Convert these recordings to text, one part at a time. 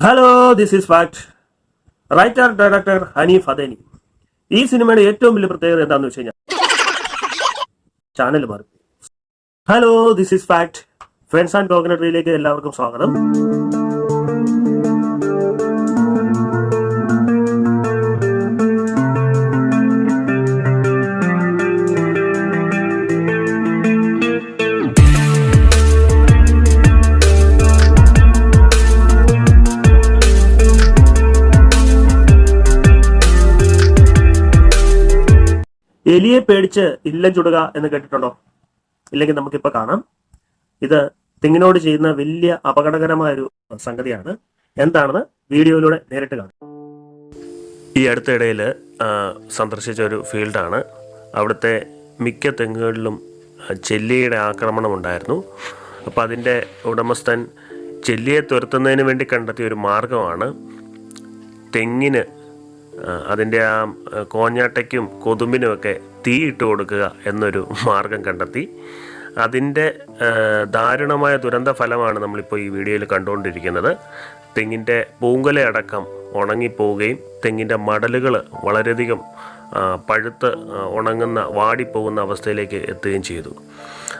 Hello this is fact writer director Haneef Adeni ഈ സിനിമയുടെ ഏറ്റവും വലിയ പ്രത്യേകത എന്താണെന്ന് വെച്ച് കഴിഞ്ഞാൽ ചാനൽ മാറി. Hello this is fact friends and കോക്കനട്രിയിലേക്ക് എല്ലാവർക്കും സ്വാഗതം. എലിയെ പേടിച്ച് ഇല്ലം ചുടുക എന്ന് കേട്ടിട്ടുണ്ടോ? ഇല്ലെങ്കിൽ നമുക്കിപ്പോ കാണാം. ഇത് തെങ്ങിനോട് ചെയ്യുന്ന വലിയ അപകടകരമായ ഒരു സംഗതിയാണ്. എന്താണെന്ന് വീഡിയോയിലൂടെ നേരിട്ട് കാണാം. ഈ അടുത്തിടയിൽ സന്ദർശിച്ച ഒരു ഫീൽഡാണ്. അവിടുത്തെ മിക്ക തെങ്ങുകളിലും ചെല്ലിയുടെ ആക്രമണം ഉണ്ടായിരുന്നു അപ്പോൾ അതിന്റെ ഉടമസ്ഥൻ ചെല്ലിയെ തുരത്തുന്നതിന് വേണ്ടി കണ്ടെത്തിയ ഒരു മാർഗമാണ് തെങ്ങിന് അതിന്റെ ആ കോഞ്ഞാട്ടയ്ക്കും കൊതുമ്പിനുമൊക്കെ തീ ഇട്ട് കൊടുക്കുക എന്നൊരു മാർഗം കണ്ടെത്തി. അതിന്റെ ദാരുണമായ ദുരന്ത ഫലമാണ് നമ്മളിപ്പോൾ ഈ വീഡിയോയിൽ കണ്ടുകൊണ്ടിരിക്കുന്നത്. തെങ്ങിന്റെ പൂങ്കലയടക്കം ഉണങ്ങിപ്പോവുകയും തെങ്ങിന്റെ മടലുകൾ വളരെയധികം പഴുത്ത് ഉണങ്ങുന്ന വാടിപ്പോകുന്ന അവസ്ഥയിലേക്ക് എത്തുകയും ചെയ്തു.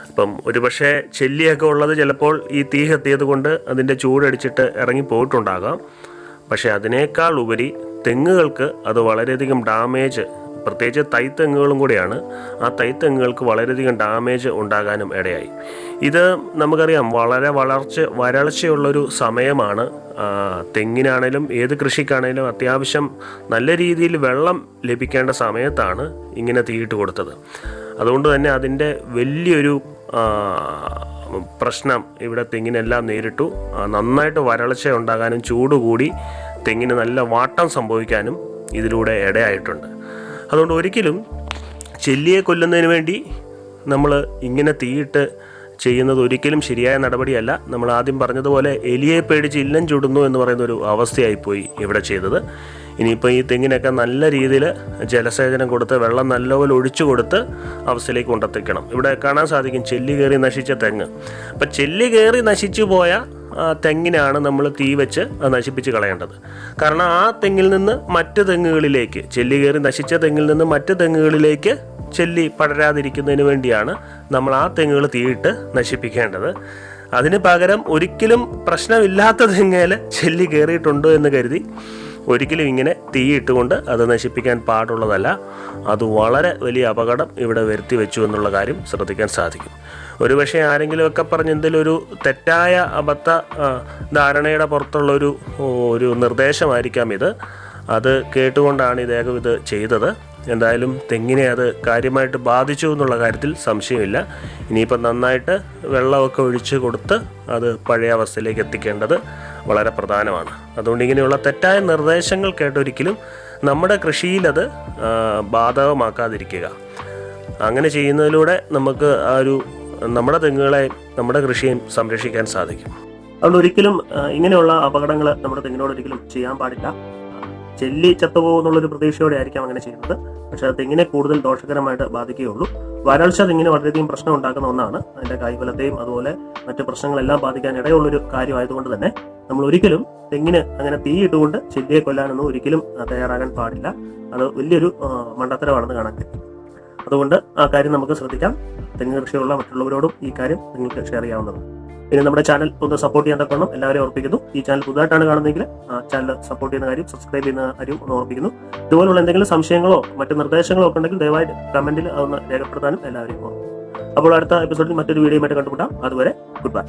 അപ്പം ഒരുപക്ഷെ ചെല്ലിയൊക്കെ ഉള്ളത് ചിലപ്പോൾ ഈ തീ കത്തിയത് കൊണ്ട് അതിന്റെ ചൂടടിച്ചിട്ട് ഇറങ്ങിപ്പോയിട്ടുണ്ടാകാം. പക്ഷേ അതിനേക്കാൾ ഉപരി തെങ്ങുകൾക്ക് അത് വളരെയധികം ഡാമേജ് പ്രത്യേകിച്ച് തൈത്തെങ്ങുകളും കൂടിയാണ് ആ തൈത്തെങ്ങുകൾക്ക് വളരെയധികം ഡാമേജ് ഉണ്ടാകാനും ഇടയായി. ഇത് നമുക്കറിയാം വളരെ വളർച്ച വരൾച്ചയുള്ളൊരു സമയമാണ്. തെങ്ങിനാണേലും ഏത് കൃഷിക്കാണേലും അത്യാവശ്യം നല്ല രീതിയിൽ വെള്ളം ലഭിക്കേണ്ട സമയത്താണ് ഇങ്ങനെ തീയിട്ട് കൊടുത്തത്. അതുകൊണ്ട് തന്നെ അതിന്റെ വലിയൊരു പ്രശ്നം ഇവിടെ തെങ്ങിനെല്ലാം നേരിട്ടു. നന്നായിട്ട് വരൾച്ച ഉണ്ടാകാനും ചൂട് കൂടി തെങ്ങിന് നല്ല വാട്ടം സംഭവിക്കാനും ഇതിലൂടെ ഇടയായിട്ടുണ്ട്. അതുകൊണ്ട് ഒരിക്കലും ചെല്ലിയെ കൊല്ലുന്നതിന് വേണ്ടി നമ്മൾ ഇങ്ങനെ തീയിട്ട് ചെയ്യുന്നത് ഒരിക്കലും ശരിയായ നടപടിയല്ല. നമ്മൾ ആദ്യം പറഞ്ഞതുപോലെ എലിയെ പേടിച്ച് ഇല്ലം ചുടുന്നു എന്ന് പറയുന്ന ഒരു അവസ്ഥയായിപ്പോയി ഇവിടെ ചെയ്തത്. ഇനിയിപ്പോൾ ഈ തെങ്ങിനൊക്കെ നല്ല രീതിയിൽ ജലസേചനം കൊടുത്ത് വെള്ളം നല്ലപോലെ ഒഴിച്ചു കൊടുത്ത് അവസ്ഥയിലേക്ക് കൊണ്ടെത്തിക്കണം. ഇവിടെ കാണാൻ സാധിക്കും ചെല്ലി കയറി നശിച്ച തെങ്ങ്. അപ്പം ചെല്ലി കയറി നശിച്ചു പോയ തെങ്ങിനാണ് നമ്മൾ തീ വെച്ച് നശിപ്പിച്ച് കളയേണ്ടത്. കാരണം ആ തെങ്ങിൽ നിന്ന് മറ്റ് തെങ്ങുകളിലേക്ക് ചെല്ലി കയറി നശിച്ച തെങ്ങിൽ നിന്ന് മറ്റ് തെങ്ങുകളിലേക്ക് ചെല്ലി പടരാതിരിക്കുന്നതിന് വേണ്ടിയാണ് നമ്മൾ ആ തെങ്ങുകൾ തീയിട്ട് നശിപ്പിക്കേണ്ടത്. അതിന് പകരം ഒരിക്കലും പ്രശ്നമില്ലാത്ത തെങ്ങേൽ ചെല്ലി കയറിയിട്ടുണ്ടോ എന്ന് കരുതി ഒരിക്കലും ഇങ്ങനെ തീയിട്ടുകൊണ്ട് അത് നശിപ്പിക്കാൻ പാടുള്ളതല്ല. അത് വളരെ വലിയ അപകടം ഇവിടെ വരുത്തി വെച്ചു എന്നുള്ള കാര്യം ശ്രദ്ധിക്കാൻ സാധിക്കും. ഒരുപക്ഷെ ആരെങ്കിലുമൊക്കെ പറഞ്ഞ് എന്തെങ്കിലും ഒരു തെറ്റായ അബദ്ധ ധാരണയുടെ പുറത്തുള്ളൊരു ഒരു നിർദ്ദേശമായിരിക്കാം ഇത്. അത് കേട്ടുകൊണ്ടാണ് ഇദ്ദേഹം ഇത് ചെയ്തത്. എന്തായാലും തെങ്ങിനെ അത് കാര്യമായിട്ട് ബാധിച്ചു എന്നുള്ള കാര്യത്തിൽ സംശയമില്ല. ഇനിയിപ്പം നന്നായിട്ട് വെള്ളമൊക്കെ ഒഴിച്ച് കൊടുത്ത് അത് പഴയ അവസ്ഥയിലേക്ക് എത്തിക്കേണ്ടത് വളരെ പ്രധാനമാണ്. അതുകൊണ്ട് ഇങ്ങനെയുള്ള തെറ്റായ നിർദ്ദേശങ്ങൾ കേട്ടൊരിക്കലും നമ്മുടെ കൃഷിയിലത് ബാധകമാക്കാതിരിക്കുക. അങ്ങനെ ചെയ്യുന്നതിലൂടെ നമുക്ക് ആ ഒരു നമ്മുടെ തെങ്ങുകളെ നമ്മുടെ കൃഷിയും സംരക്ഷിക്കാൻ സാധിക്കും. അതുകൊണ്ട് ഒരിക്കലും ഇങ്ങനെയുള്ള അപകടങ്ങൾ നമ്മുടെ തെങ്ങിനോട് ഒരിക്കലും ചെയ്യാൻ പാടില്ല. ചെല്ലി ചത്തുപോകുന്നുള്ളൊരു പ്രതീക്ഷയോടെ ആയിരിക്കാം അങ്ങനെ ചെയ്യുന്നത്. പക്ഷെ തെങ്ങിനെ കൂടുതൽ ദോഷകരമായിട്ട് ബാധിക്കുകയുള്ളൂ. വരൾച്ച തെങ്ങിന് വളരെയധികം പ്രശ്നം ഉണ്ടാക്കുന്ന ഒന്നാണ്. അതിന്റെ കായ്ഫലത്തെയും അതുപോലെ മറ്റു പ്രശ്നങ്ങളെല്ലാം ബാധിക്കാൻ ഇടയുള്ളൊരു കാര്യമായതുകൊണ്ട് തന്നെ നമ്മൾ ഒരിക്കലും തെങ്ങിന് അങ്ങനെ തീയിട്ടുകൊണ്ട് ചെല്ലിയെ കൊല്ലാനൊന്നും ഒരിക്കലും തയ്യാറാകാൻ പാടില്ല. അത് വലിയൊരു മണ്ടത്തരമാണെന്ന് കാണാൻ കഴിയും അതുകൊണ്ട് ആ കാര്യം നമുക്ക് ശ്രദ്ധിക്കാം. തെങ്ങ് കൃഷിയുള്ള മറ്റുള്ളവരോടും ഈ കാര്യം നിങ്ങൾക്ക് ഷെയർ ചെയ്യാവുന്നതാണ്. ഇനി നമ്മുടെ ചാനൽ ഒന്ന് സപ്പോർട്ട് ചെയ്യാൻ തക്കണം എല്ലാവരെയും ഓർപ്പിക്കുന്നു. ഈ ചാനൽ പുതുതായിട്ടാണ് കാണുന്നതെങ്കിൽ ചാനൽ സപ്പോർട്ട് ചെയ്യുന്ന കാര്യം സബ്സ്ക്രൈബ് ചെയ്യുന്ന കാര്യം ഒന്ന് ഓർപ്പിക്കുന്നു. ഇതുപോലുള്ള എന്തെങ്കിലും സംശയങ്ങളോ മറ്റു നിർദ്ദേശങ്ങളോ ഒക്കെ ഉണ്ടെങ്കിൽ ദയവായിട്ട് കമന്റിൽ അതൊന്ന് രേഖപ്പെടുത്താനും എല്ലാവരെയും അപ്പോൾ അടുത്ത എപ്പിസോഡിൽ മറ്റൊരു വീഡിയോയുമായിട്ട് കണ്ടുമുട്ടാം. അതുവരെ ഗുഡ് ബൈ